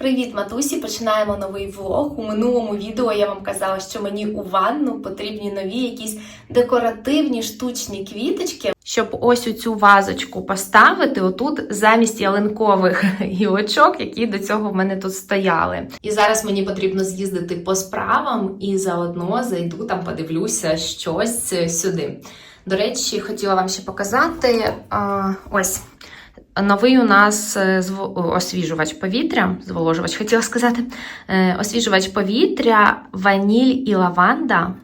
Привіт, матусі! Починаємо новий влог. У минулому відео я вам казала, що мені у ванну потрібні нові якісь декоративні штучні квіточки. Щоб ось у цю вазочку поставити отут замість ялинкових гілочок, які до цього в мене тут стояли. І зараз мені потрібно з'їздити по справам і заодно зайду там, подивлюся щось сюди. До речі, хотіла вам ще показати а, ось. Новий у нас е, освіжувач повітря, зволожувач, хотіла сказати, е, освіжувач повітря, ваніль і лаванда.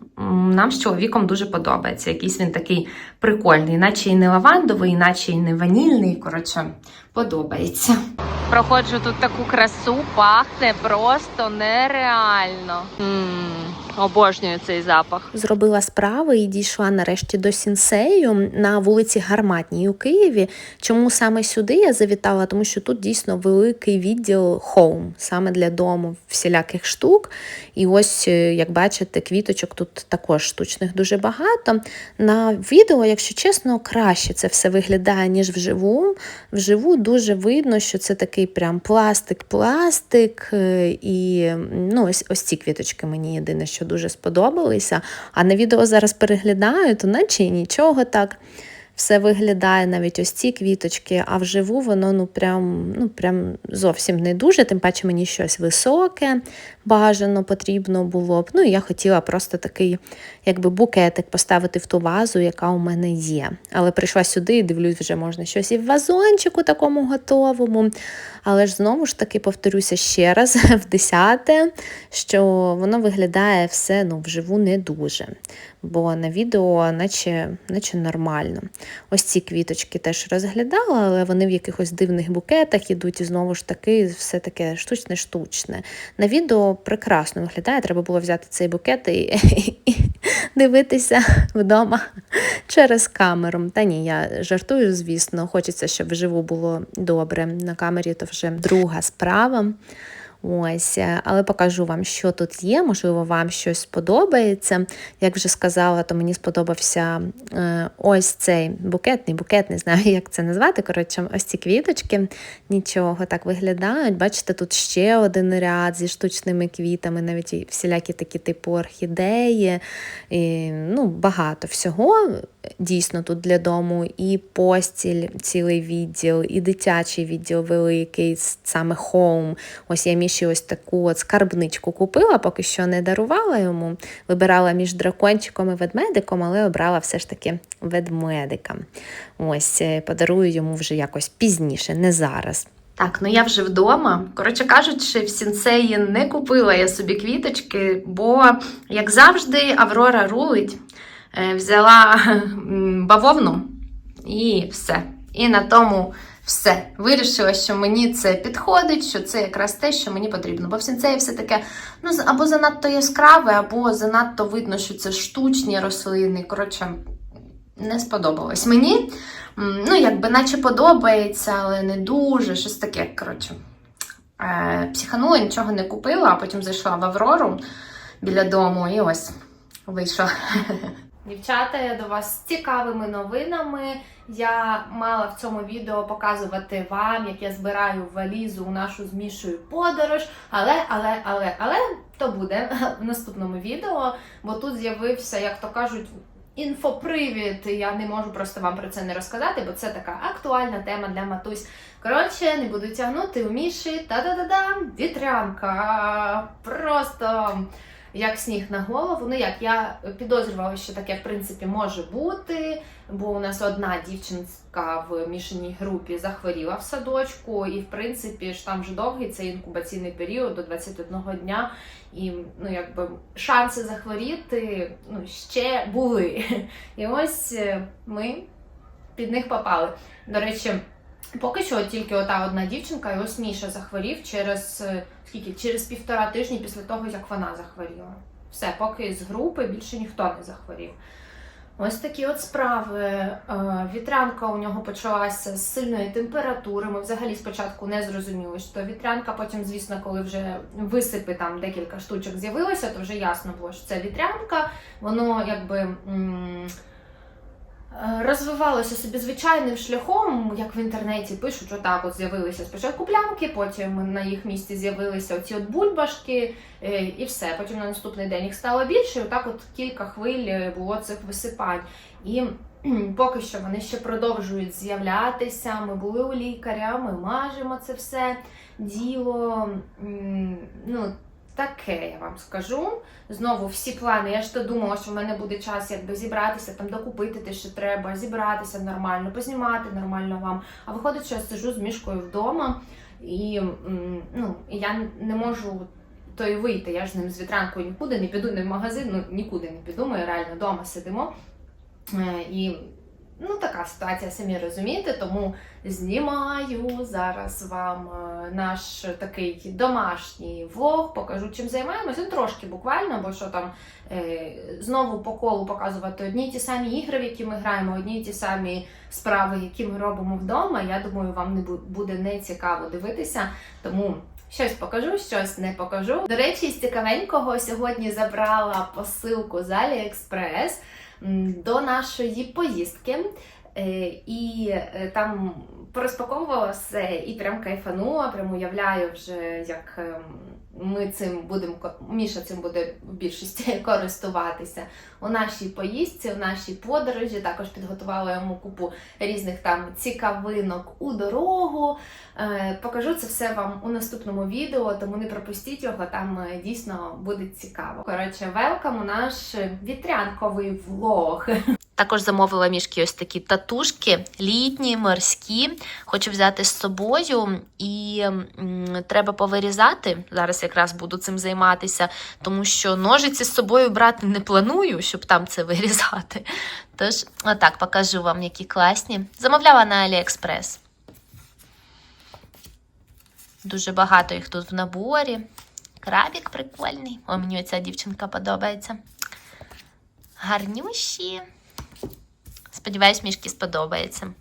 Нам з чоловіком дуже подобається. Якийсь він такий прикольний, наче і не лавандовий, наче і не ванільний. Коротше, подобається. Проходжу тут таку красу, пахне просто нереально. м обожнюю цей запах. Зробила справи і дійшла нарешті до сінсею на вулиці Гарматній у Києві. Чому саме сюди я завітала? Тому що тут дійсно великий відділ хоум, саме для дому всіляких штук. І ось, е, як бачите, квіточок тут також штучних дуже багато. На відео, якщо чесно, краще це все виглядає, ніж вживу. Вживу дуже видно, що це такий прям пластик-пластик. е, І ну, ось, ось ці квіточки мені єдине, що дуже сподобалися. А на відео зараз переглядаю, то наче і нічого так. Все виглядає навіть ось ці квіточки, а вживу воно ну прям, ну прям зовсім не дуже. Тим паче мені щось високе бажано потрібно було б. Ну і я хотіла просто такий, якби букетик поставити в ту вазу, яка у мене є. Але прийшла сюди і дивлюсь, вже можна щось і в вазончику такому готовому. Але ж знову ж таки повторюся ще раз в десяте, що воно виглядає все ну, вживу не дуже. Бо на відео, наче, наче нормально. Ось ці квіточки теж розглядала, але вони в якихось дивних букетах ідуть, і знову ж таки, все таке штучне-штучне. На відео прекрасно виглядає, треба було взяти цей букет і, дивитися вдома через камеру. Та ні, я жартую, звісно. Хочеться, щоб вживу було добре. На камері то вже друга справа. Ось, е, але покажу вам, що тут є. Можливо, вам щось сподобається. Як вже сказала, то мені сподобався е, ось цей букетний букет, не знаю, як це назвати. Коротше, ось ці квіточки нічого так виглядають. Бачите, тут ще один ряд зі штучними квітами, навіть всілякі такі типу орхідеї. І, ну, багато всього дійсно тут для дому. І постіль, цілий відділ, і дитячий відділ великий, саме хоум. Ось я Міші ось таку от скарбничку купила, поки що не дарувала йому. Вибирала між дракончиком і ведмедиком, але обрала все ж таки ведмедика. Ось е, подарую йому вже якось пізніше, не зараз. Так, ну я вже вдома. Коротше кажучи, в сінсеї не купила я собі квіточки, бо, як завжди, Аврора рулить. Е, Взяла бавовну і все. І на тому все. Вирішила, що мені це підходить, що це якраз те, що мені потрібно. Бо в сінцеї все таке ну, або занадто яскраве, або занадто видно, що це штучні рослини. Коротше, не сподобалось мені. Ну, якби наче подобається, але не дуже, щось таке. Коротше. Е, психанула, нічого не купила, а потім зайшла в Аврору біля дому і ось вийшла. Дівчата, я до вас з цікавими новинами. Я мала в цьому відео показувати вам, як я збираю валізу у нашу з Мішою подорож. Але, але, але, але то буде в наступному відео, бо тут з'явився, як то кажуть, інфопривід. Я не можу просто вам про це не розказати, бо це така актуальна тема для матусь. Коротше, не буду тягнути у Міші. Та-да-да-дам! Вітрянка! Просто як сніг на голову. Ну як я підозрювала, що таке в принципі може бути, бо у нас одна дівчинка в мішаній групі захворіла в садочку, і в принципі ж там вже довгий цей інкубаційний період до 21 дня. І ну якби шанси захворіти ну, ще були. І ось е, ми під них попали. До речі. Поки що тільки ота одна дівчинка, і ось Міша захворів через е, скільки? Через півтора тижні після того, як вона захворіла. Все, поки з групи більше ніхто не захворів. Ось такі от справи. Е, Вітрянка у нього почалася з сильної температури. Ми взагалі спочатку не зрозуміли, що вітрянка. Потім, звісно, коли вже висипи там декілька штучок з'явилося, то вже ясно було, що це вітрянка. Воно якби. Розвивалося собі звичайним шляхом, як в інтернеті пишуть, отак от з'явилися спочатку плямки, потім на їх місці з'явилися оці от бульбашки е, і все. Потім на наступний день їх стало більше, і отак от кілька хвиль е, було цих висипань. І поки що вони ще продовжують з'являтися. Ми були у лікаря, ми мажемо це все діло. Ну, таке я вам скажу. Знову всі плани. Я ж то думала, що в мене буде час якби зібратися, там докупити те, що треба, зібратися нормально, познімати нормально вам. А виходить, що я сижу з мішкою вдома, і ну, я не можу. То й вийти, я ж з ним з вітрянкою нікуди не піду, не в магазин, ну нікуди не піду. Ми реально вдома сидимо. Е, І ну, така ситуація, самі розумієте, тому знімаю зараз вам е, наш такий домашній влог, покажу, чим займаємося. Ну, трошки буквально, бо що там е, знову по колу показувати одні й ті самі ігри, в які ми граємо, одні й ті самі справи, які ми робимо вдома. Я думаю, вам не буде не цікаво дивитися. Тому щось покажу, щось не покажу. До речі, з цікавенького сьогодні забрала посилку з м, до нашої поїздки. Е, І е, там порозпаковувалася і прям кайфанула, прям уявляю вже, як ем, ми цим будемо Міша цим буде в більшості користуватися у нашій поїздці, у нашій подорожі. Також підготувала йому купу різних там цікавинок у дорогу. Е, Покажу це все вам у наступному відео, тому не пропустіть його, там е, дійсно буде цікаво. Коротше, велкам у наш вітрянковий влог. Також замовила мішки ось такі татушки, літні, морські. Хочу взяти з собою і м, треба повирізати. Зараз якраз буду цим займатися, тому що ножиці з собою брати не планую, щоб там це вирізати. Тож, отак покажу вам, які класні. Замовляла на AliExpress. Дуже багато їх тут в наборі. Крабік прикольний. О, мені оця дівчинка подобається. Гарнющі. Сподіваюсь, мішки сподобається.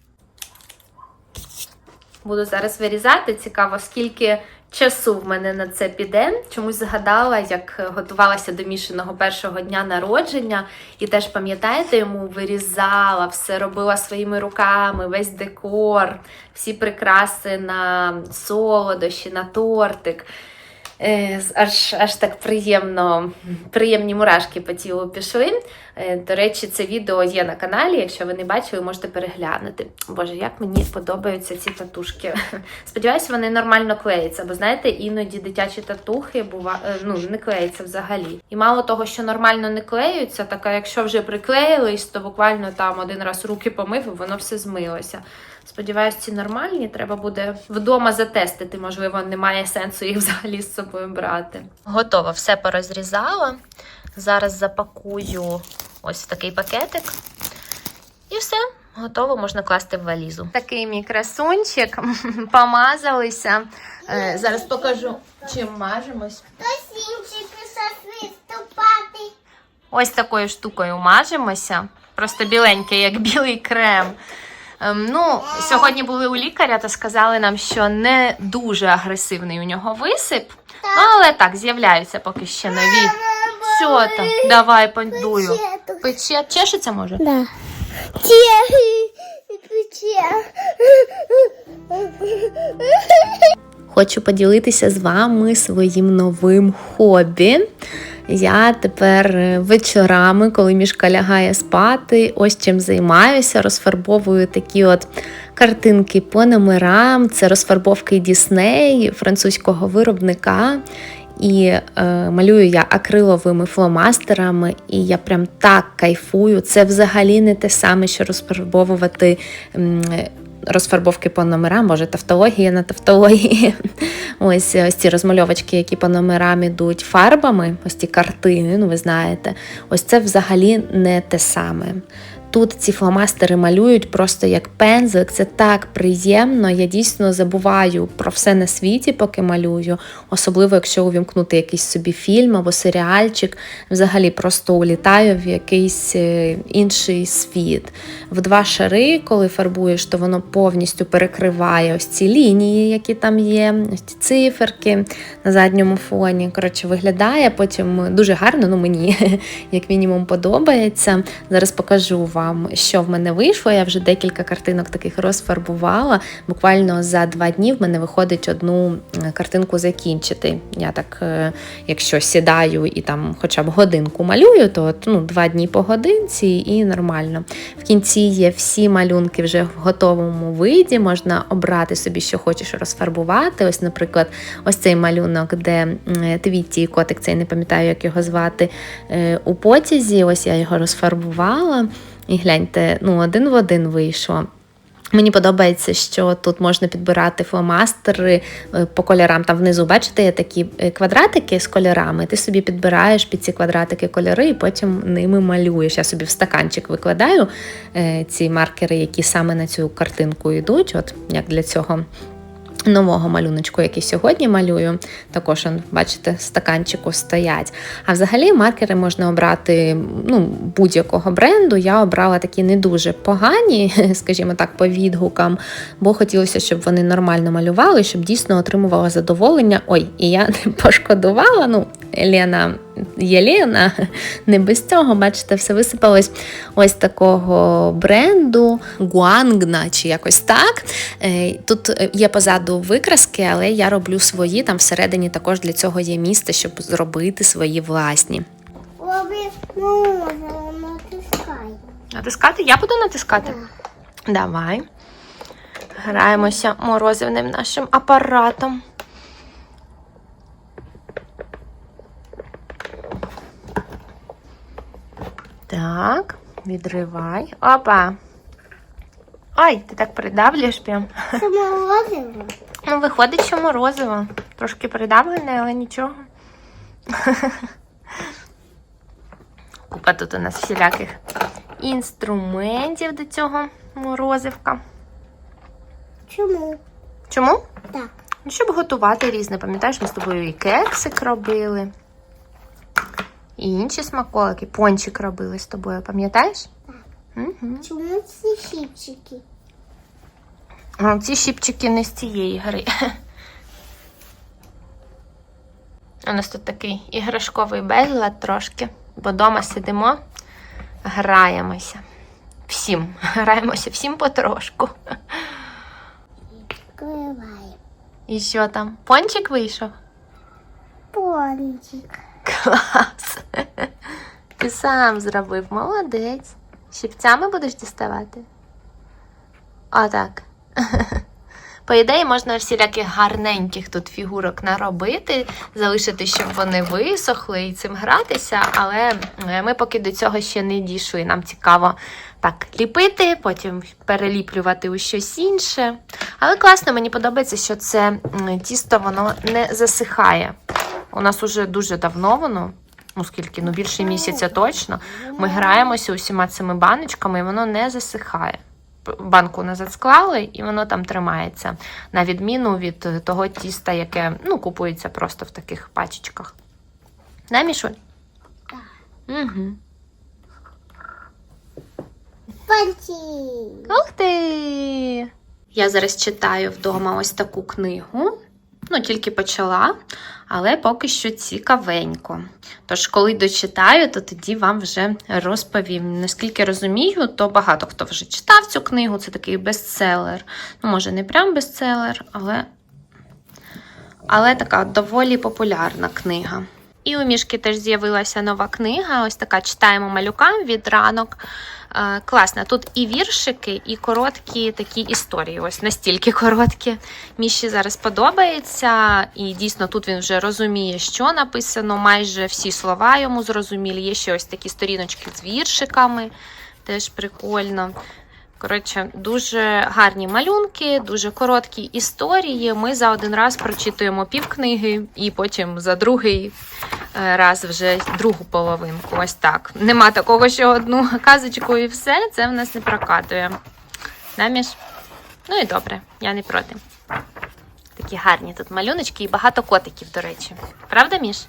Буду зараз вирізати. Цікаво, скільки часу в мене на це піде. Чомусь згадала, як готувалася до мішаного першого дня народження, і теж пам'ятаєте, йому вирізала, все робила своїми руками, весь декор, всі прикраси на солодощі, на тортик. Е, Аж, аж так приємно, приємні мурашки по тілу пішли. Е, До речі, це відео є на каналі. Якщо ви не бачили, можете переглянути. Боже, як мені подобаються ці татушки. Сподіваюся, вони нормально клеяться, бо знаєте, іноді дитячі татухи бува... е, ну, не клеяться взагалі. І мало того, що нормально не клеються, так а якщо вже приклеїлись, то буквально там один раз руки помив, і воно все змилося. Сподіваюсь, ці нормальні. Треба буде вдома затестити. Можливо, немає сенсу їх взагалі з собою брати. Готово, все порозрізала. Зараз запакую ось в такий пакетик. І все, готово, можна класти в валізу. Такий мій красунчик, помазалися. Е, зараз покажу, чим мажемось. Ось такою штукою мажемося. Просто біленький, як білий крем. Ем, ну, сьогодні були у лікаря та сказали нам, що не дуже агресивний у нього висип. Ну, але так, з'являються поки ще нові. Що там? Давай подую. Пече, чешеться може? Да. Хочу поділитися з вами своїм новим хобі. Я тепер е, вечорами, коли мішка лягає спати, ось чим займаюся, розфарбовую такі от картинки по номерам. Це розфарбовки Дісней французького виробника. І е, малюю я акриловими фломастерами, і я прям так кайфую. Це взагалі не те саме, що розфарбовувати м, розфарбовки по номерам, може тавтологія на тавтології. Ось ось ці розмальовочки, які по номерам ідуть фарбами, ось ці картини, ну ви знаєте, ось це взагалі не те саме. Тут ці фломастери малюють просто як пензлик, це так приємно. Я дійсно забуваю про все на світі, поки малюю, особливо якщо увімкнути якийсь собі фільм або серіальчик, взагалі просто улітаю в якийсь е, інший світ. В два шари, коли фарбуєш, то воно повністю перекриває ось ці лінії, які там є, ось ці циферки на задньому фоні. Коротше, виглядає потім дуже гарно, ну мені як мінімум подобається. Зараз покажу вам. Вам, що в мене вийшло. Я вже декілька картинок таких розфарбувала. Буквально за два дні в мене виходить одну картинку закінчити. Я так, е, якщо сідаю і там хоча б годинку малюю, то ну, два дні по годинці і нормально. В кінці є всі малюнки вже в готовому виді. Можна обрати собі, що хочеш розфарбувати. Ось, наприклад, ось цей малюнок, де Твітті і котик, цей не пам'ятаю, як його звати, е, у потязі. Ось я його розфарбувала. І гляньте, ну, один в один вийшло. Мені подобається, що тут можна підбирати фломастери е, по кольорам. Там внизу, бачите, є такі е, квадратики з кольорами. Ти собі підбираєш під ці квадратики кольори і потім ними малюєш. Я собі в стаканчик викладаю е, ці маркери, які саме на цю картинку йдуть. От як для цього нового малюночку, який сьогодні малюю. Також, бачите, стаканчику стоять. А взагалі маркери можна обрати ну, будь-якого бренду. Я обрала такі не дуже погані, скажімо так, по відгукам, бо хотілося, щоб вони нормально малювали, щоб дійсно отримувала задоволення. Ой, і я не пошкодувала. Ну, Лена є не без цього, бачите, все висипалось ось такого бренду Guangna чи якось так. Е, Тут е, є позаду викраски, але я роблю свої. Там всередині також для цього є місце, щоб зробити свої власні. Натискай. Натискати? Я буду натискати? Давай. Граємося морозивним нашим апаратом. Так, відривай. Опа. Ой, ти так придавлюєш прям. Це морозиво. Ну, виходить, що морозиво. Трошки придавлене, але нічого. Купа тут у нас всіляких інструментів до цього морозивка. Чому? Чому? Так. Ну, щоб готувати різне. Пам'ятаєш, ми з тобою і кексик робили. І інші смаколики. Пончик робили з тобою, пам'ятаєш? Угу. Чому ці щипчики? А ці щіпчики не з цієї гри. У нас тут такий іграшковий безлад трошки, бо вдома сидимо, граємося. Всім. Граємося всім потрошку. І що там? Пончик вийшов? Пончик. Клас. Ти сам зробив, молодець. Щипцями будеш діставати? Отак. По ідеї, можна всіляких гарненьких тут фігурок наробити, залишити, щоб вони висохли і цим гратися, але е, ми поки до цього ще не дійшли. Нам цікаво так ліпити, потім переліплювати у щось інше. Але класно, мені подобається, що це тісто воно не засихає. У нас уже дуже давно воно, ну скільки, ну більше місяця точно. Ми граємося усіма цими баночками, і воно не засихає. Банку назад склали, і воно там тримається, на відміну від е, того тіста, яке ну, купується просто в таких пачечках. Да, Мішуль? Так. Угу. Ух ти! Я зараз читаю вдома ось таку книгу. Ну, тільки почала, але поки що цікавенько. Тож, коли дочитаю, то тоді вам вже розповім. Наскільки розумію, то багато хто вже читав цю книгу. Це такий бестселер. Ну, може, не прям бестселер, але, але така доволі популярна книга. І у мішки теж з'явилася нова книга. Ось така читаємо малюкам від ранок. Класна. Тут і віршики, і короткі такі історії. Ось настільки короткі. Міші зараз подобається, і дійсно тут він вже розуміє, що написано. Майже всі слова йому зрозумілі. Є ще ось такі сторіночки з віршиками. Теж прикольно. Коротше, дуже гарні малюнки, дуже короткі історії. Ми за один раз прочитуємо півкниги, і потім за другий е, раз вже другу половинку. Ось так. Нема такого, що одну казочку і все. Це в нас не прокатує. Да, Міш? Ну і добре, я не проти. Такі гарні тут малюночки і багато котиків, до речі. Правда, Міш?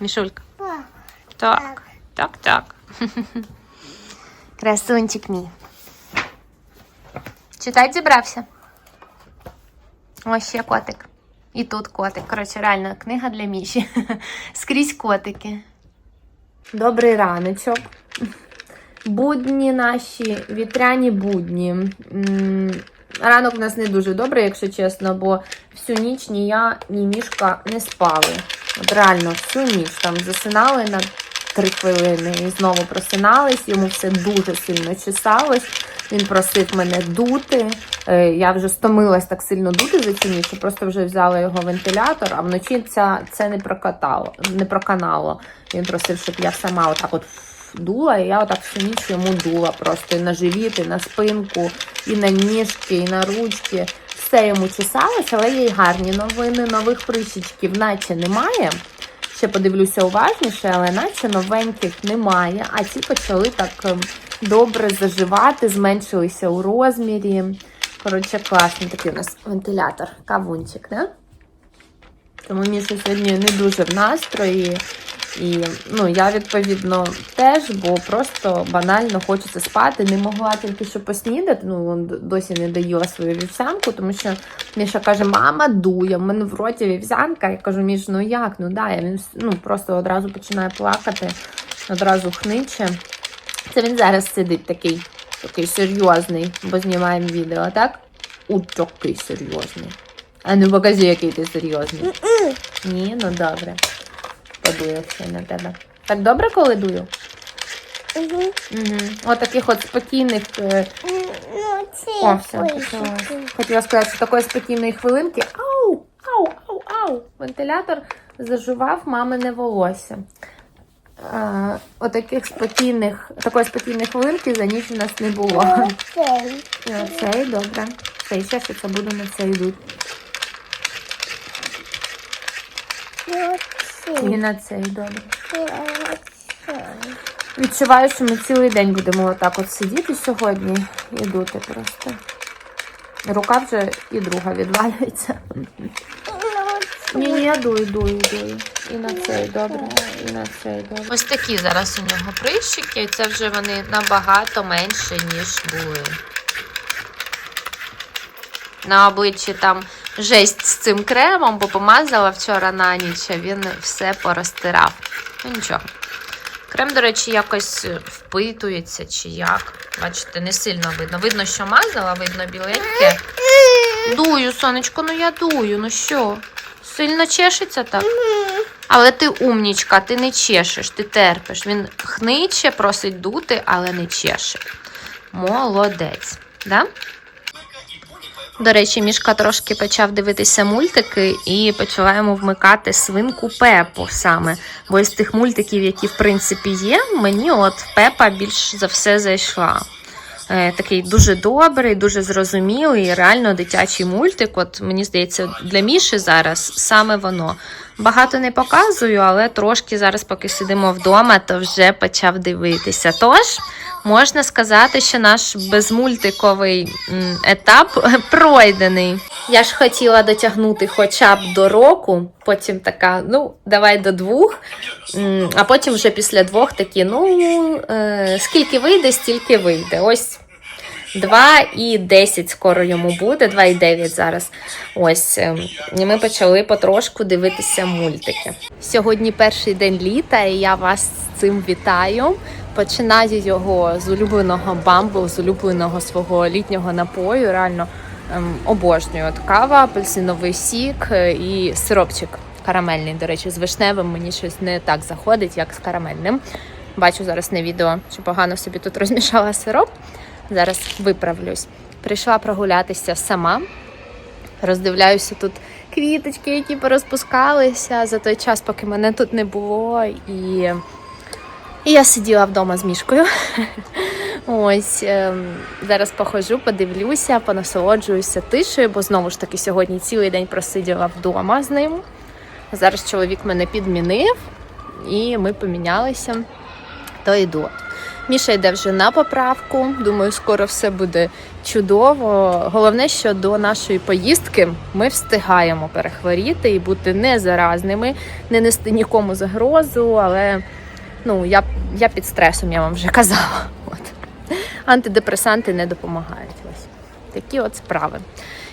Мішулька? Так, так, так. Красунчик мій. Читать зібрався. Ось ще котик. І тут котик. Коротше, реально книга для Міші. Скрізь котики. Добрий раночок. Будні наші, вітряні будні. Ранок в нас не дуже добре, якщо чесно, бо всю ніч ні я, ні мішка не спали. От реально, всю ніч там засинали на три хвилини і знову просинались. Йому все дуже сильно чесалось. Він просив мене дути. Е, Я вже стомилась так сильно дути за цю ніч, що просто вже взяла його вентилятор, а вночі це, це не прокатало, не проканало. Він просив, щоб я сама отак от дула, і я отак всю ніч йому дула просто і на живіт, і на спинку, і на ніжки, і на ручки. Все йому чесалось, але є й гарні новини. Нових прищичків наче немає. Ще подивлюся уважніше, але наче новеньких немає. А ці почали так ем, добре заживати, зменшилися у розмірі. Коротше, класний такий у нас вентилятор, кавунчик, да? Тому Міша сьогодні не дуже в настрої. І ну, я відповідно теж, бо просто банально хочеться спати. Не могла тільки що поснідати. Ну, досі не доїла свою вівсянку, тому що Міша каже: Мама дує, в мене в роті вівсянка. Я кажу, Міш, ну як? Ну да, я він ну, просто одразу починає плакати, одразу хниче. Це він зараз сидить такий, такий серйозний, бо знімаємо відео, так? У такий серйозний. А ну покажи, який ти серйозний. Ні, ну добре. Подую ще на тебе. Так добре, коли дую? Угу. Угу. От таких от спокійних. е, Ну, це О, все. Хотіла сказати, що такої спокійної хвилинки. Ау! Ау, ау, ау! Вентилятор зажував мамине волосся. А, отаких спокійних, такої спокійної хвилинки за ніч у нас не було. Оце. І оцей, добре. Це ще що це буду на це йдуть. І на цей, добре. Відчуваю, що ми цілий день будемо отак от сидіти сьогодні і дути просто. Рука вже і друга відвалюється. Ні, ні, я дую, дую, дую. І на цей добре, і на цей добре. Ось такі зараз у нього прищики, і це вже вони набагато менше, ніж були. На обличчі там жесть з цим кремом, бо помазала вчора на ніч, а він все порозтирав. Ну нічого. Крем, до речі, якось впитується чи як. Бачите, не сильно видно. Видно, що мазала, видно біленьке. Дую, сонечко, ну я дую, ну що? Сильно чешеться так? Але ти умнічка, ти не чешеш, ти терпиш. Він хниче, просить дути, але не чеше. Молодець. Да? До речі, мішка трошки почав дивитися мультики і почала йому вмикати свинку Пепу саме. Бо із тих мультиків, які в принципі є, мені от Пепа більш за все зайшла. Е, такий дуже добрий, дуже зрозумілий, реально дитячий мультик. От мені здається, для Міші зараз саме воно. Багато не показую, але трошки зараз, поки сидимо вдома, то вже почав дивитися. Тож можна сказати, що наш безмультиковий етап пройдений. Я ж хотіла дотягнути хоча б до року, потім така, ну, давай до двох. А потім вже після двох такі, ну, е, скільки вийде, стільки вийде. Ось 2 і 10 скоро йому буде, 2 і 9 зараз. Ось. ем, І ми почали потрошку дивитися мультики. Сьогодні перший день літа, і я вас з цим вітаю. Починаю його з улюбленого бамбу, з улюбленого свого літнього напою. Реально ем, обожнюю. От кава, апельсиновий сік е, і сиропчик карамельний. До речі, з вишневим мені щось не так заходить, як з карамельним. Бачу зараз на відео, що погано собі тут розмішала сироп. Зараз виправлюсь. Прийшла прогулятися сама. Роздивляюся тут квіточки, які порозпускалися за той час, поки мене тут не було. І, і я сиділа вдома з мішкою. Ось ем, зараз походжу, подивлюся, понасолоджуюся тишею, бо знову ж таки сьогодні цілий день просиділа вдома з ним. Зараз чоловік мене підмінив, і ми помінялися. То йду. Міша йде вже на поправку. Думаю, скоро все буде чудово. Головне, що до нашої поїздки ми встигаємо перехворіти і бути не заразними, не нести нікому загрозу, але ну, я, я під стресом, я вам вже казала. От. Антидепресанти не допомагають. Ось такі от справи.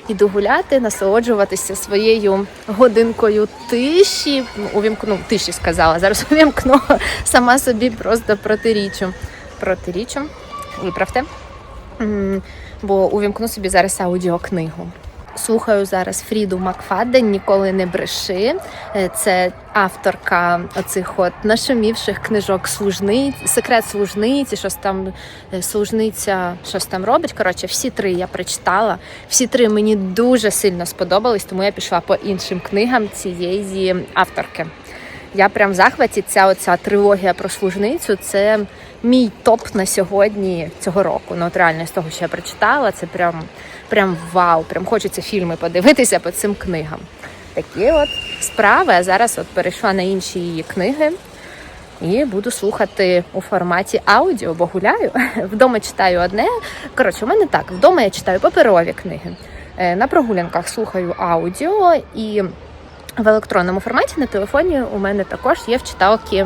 Іду гуляти, насолоджуватися своєю годинкою тиші. Ну, увімкну тиші сказала. Зараз увімкну сама собі просто протирічу. Протиріччям. Виправте. Бо увімкну собі зараз аудіокнигу. Слухаю зараз Фріду Макфаден Ніколи не бреши. Е, Це авторка оцих от нашумівших книжок служниць, секрет служниці, щось там е, служниця, щось там робить. Коротше, всі три я прочитала. Всі три мені дуже сильно сподобались, тому я пішла по іншим книгам цієї авторки. Я прям в захваті. Ця оця трилогія про служницю це мій топ на сьогодні цього року. Ну от реально з того, що я прочитала, це прям, прям вау. Прям хочеться фільми подивитися по цим книгам. Такі от справи. А зараз от перейшла на інші її книги. І буду слухати у форматі аудіо, бо гуляю. Вдома читаю одне. Коротше, у мене так: вдома я читаю паперові книги. Е, На прогулянках слухаю аудіо і в електронному форматі на телефоні у мене також є в читалки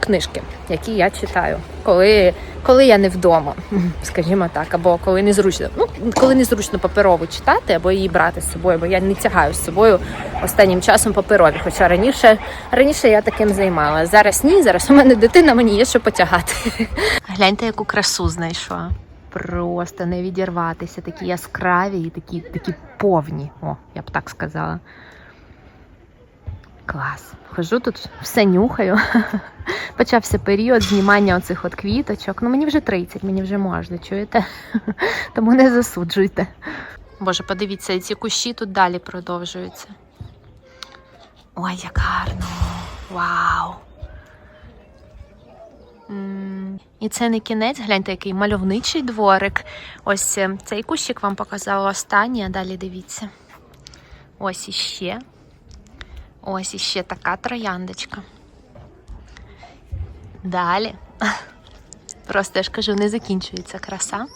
книжки, які я читаю, коли, коли я не вдома, скажімо так, або коли незручно. Ну, коли незручно паперову читати, або її брати з собою, бо я не тягаю з собою останнім часом паперові. Хоча раніше, раніше я таким займала. Зараз ні, зараз у мене дитина, мені є що потягати. Гляньте, яку красу знайшла. Просто не відірватися, такі яскраві і такі, такі повні. О, я б так сказала. Клас. Хожу тут, все нюхаю. Почався період знімання оцих от квіточок. Ну мені вже 30, мені вже можна, чуєте? Тому не засуджуйте. Боже, подивіться, ці кущі тут далі продовжуються. Ой, як гарно! Вау! І це не кінець, гляньте, який мальовничий дворик. Ось е, цей кущик вам показала останній, а далі дивіться. Ось іще. Ось іще така трояндочка. Далі. Просто я ж кажу, не закінчується краса.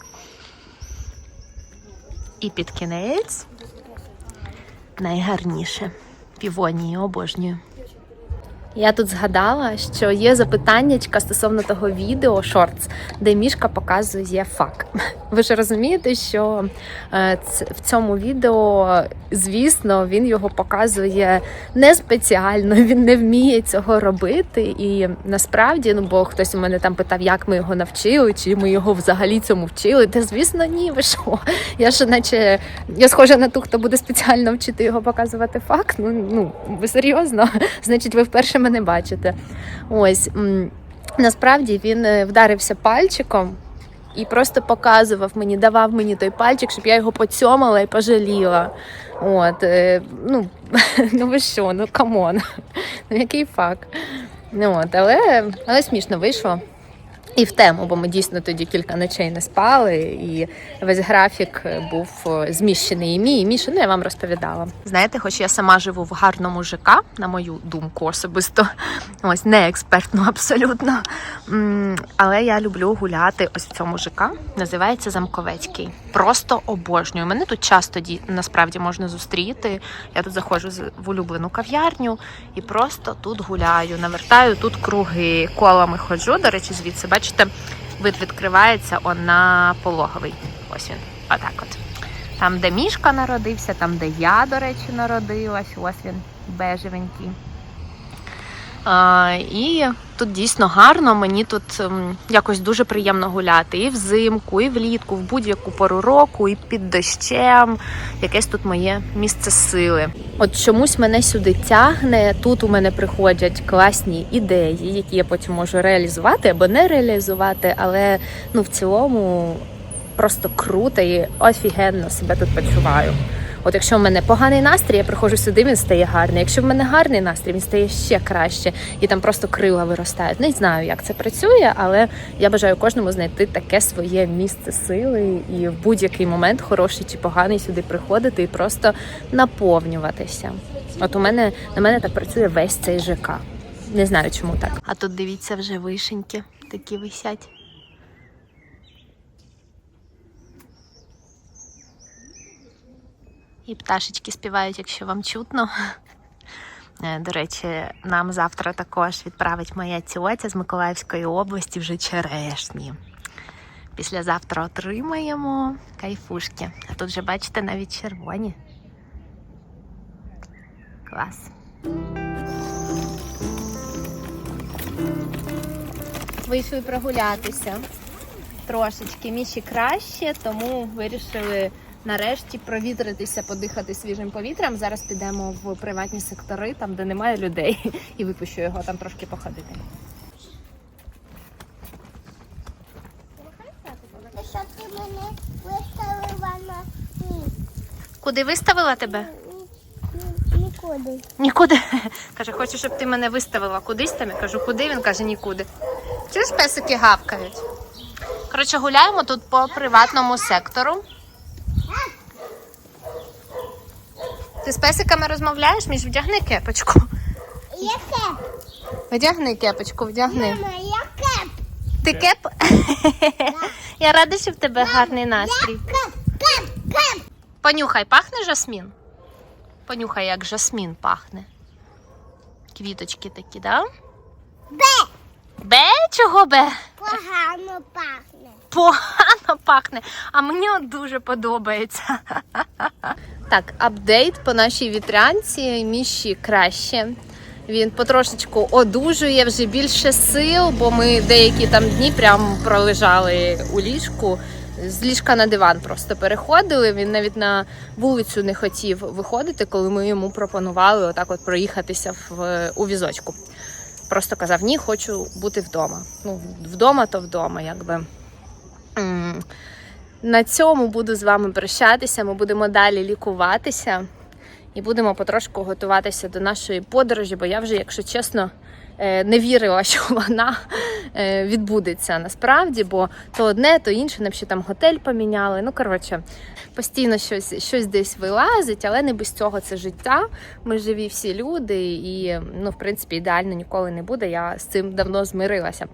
І під кінець найгарніше. Півонії обожнюю. Я тут згадала, що є запитаннячка стосовно того відео шортс, де мішка показує фак. Ви ж розумієте, що е, в цьому відео, звісно, він його показує не спеціально, він не вміє цього робити. І насправді, ну бо хтось у мене там питав, як ми його навчили, чи ми його взагалі цьому вчили. Та звісно, ні, ви що? Я ж наче я схожа на ту, хто буде спеціально вчити його показувати факт. Ну, ну ви серйозно? Значить, ви вперше мене бачите. Ось насправді він е, вдарився пальчиком. І просто показував мені, давав мені той пальчик, щоб я його поцьомала і пожаліла. От, е, ну, ну ви що, ну камон, ну який факт. Ну, от, але, але смішно вийшло. І в тему, бо ми дійсно тоді кілька ночей не спали, і весь графік був е, зміщений і мій, і Міша, ну я вам розповідала. Знаєте, хоч я сама живу в гарному ЖК, на мою думку особисто, ось не експертно абсолютно. Але я люблю гуляти ось в цьому ЖК. Називається Замковецький. Просто обожнюю. Мене тут часто насправді можна зустріти. Я тут заходжу в улюблену кав'ярню і просто тут гуляю, навертаю тут круги, колами ходжу. До речі, звідси, бачите, вид відкривається он на пологовий. Ось він. Отак от. Там, де мішка народився, там, де я, до речі, народилась. Ось він бежевенький. І тут дійсно гарно. Мені тут ем, якось дуже приємно гуляти і взимку, і влітку, в будь-яку пору року, і під дощем. Якесь тут моє місце сили. От чомусь мене сюди тягне. Тут у мене приходять класні ідеї, які я потім можу реалізувати або не реалізувати, але ну в цілому просто круто і офігенно себе тут почуваю. От якщо в мене поганий настрій, я приходжу сюди, він стає гарний. Якщо в мене гарний настрій, він стає ще краще, і там просто крила виростають. Не знаю, як це працює, але я бажаю кожному знайти таке своє місце сили і в будь-який момент, хороший чи поганий, сюди приходити і просто наповнюватися. От у мене на мене так працює весь цей ЖК. Не знаю, чому так. А тут дивіться вже вишеньки такі висять. І пташечки співають, якщо вам чутно. Е, До речі, нам завтра також відправить моя тьотя з Миколаївської області вже черешні. Післязавтра отримаємо кайфушки. А тут вже, бачите, навіть червоні. Клас. вийшли прогулятися. Трошечки міші краще, тому вирішили нарешті провітритися, подихати свіжим повітрям. Зараз підемо в приватні сектори, там де немає людей, і випущу його там трошки походити. Що ти мене виставила на. Куди виставила тебе? Нікуди. Нікуди. Каже, хочу, щоб ти мене виставила кудись там. Я кажу, куди? Він каже, нікуди. Чи ж песики гавкають? Коротше, гуляємо тут по приватному сектору. Ти з песиками розмовляєш? Між вдягни кепочку. Яке? Вдягни кепочку, вдягни. Мама, яке? Ти кеп? Я рада, що в тебе гарний настрій. Кеп, кеп, кеп. Понюхай, пахне жасмін? Понюхай, як жасмін пахне. Квіточки такі, да? Бе. Бе? Чого бе? Погано пахне. Погано пахне, а мені дуже подобається. Так, апдейт по нашій вітрянці. Міші краще. Він потрошечку одужує вже більше сил, бо ми деякі там дні прям пролежали у ліжку. З ліжка на диван просто переходили. Він навіть на вулицю не хотів виходити, коли ми йому пропонували отак от проїхатися в, у візочку. Просто казав: ні, хочу бути вдома. Ну, вдома то вдома, якби. На цьому буду з вами прощатися. Ми будемо далі лікуватися і будемо потрошку готуватися до нашої подорожі, бо я вже, якщо чесно, е, не вірила, що вона е, відбудеться насправді, бо то одне, то інше, нам там готель поміняли. Ну, коротше, постійно щось, щось десь вилазить, але не без цього це життя. Ми живі всі люди, і ну, в принципі, ідеально ніколи не буде. Я з цим давно змирилася.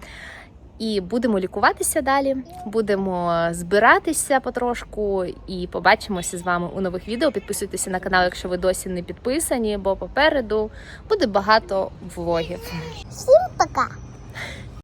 І будемо лікуватися далі, будемо збиратися потрошку і побачимося з вами у нових відео. Підписуйтеся на канал, якщо ви досі не підписані, бо попереду буде багато влогів. Всім пока.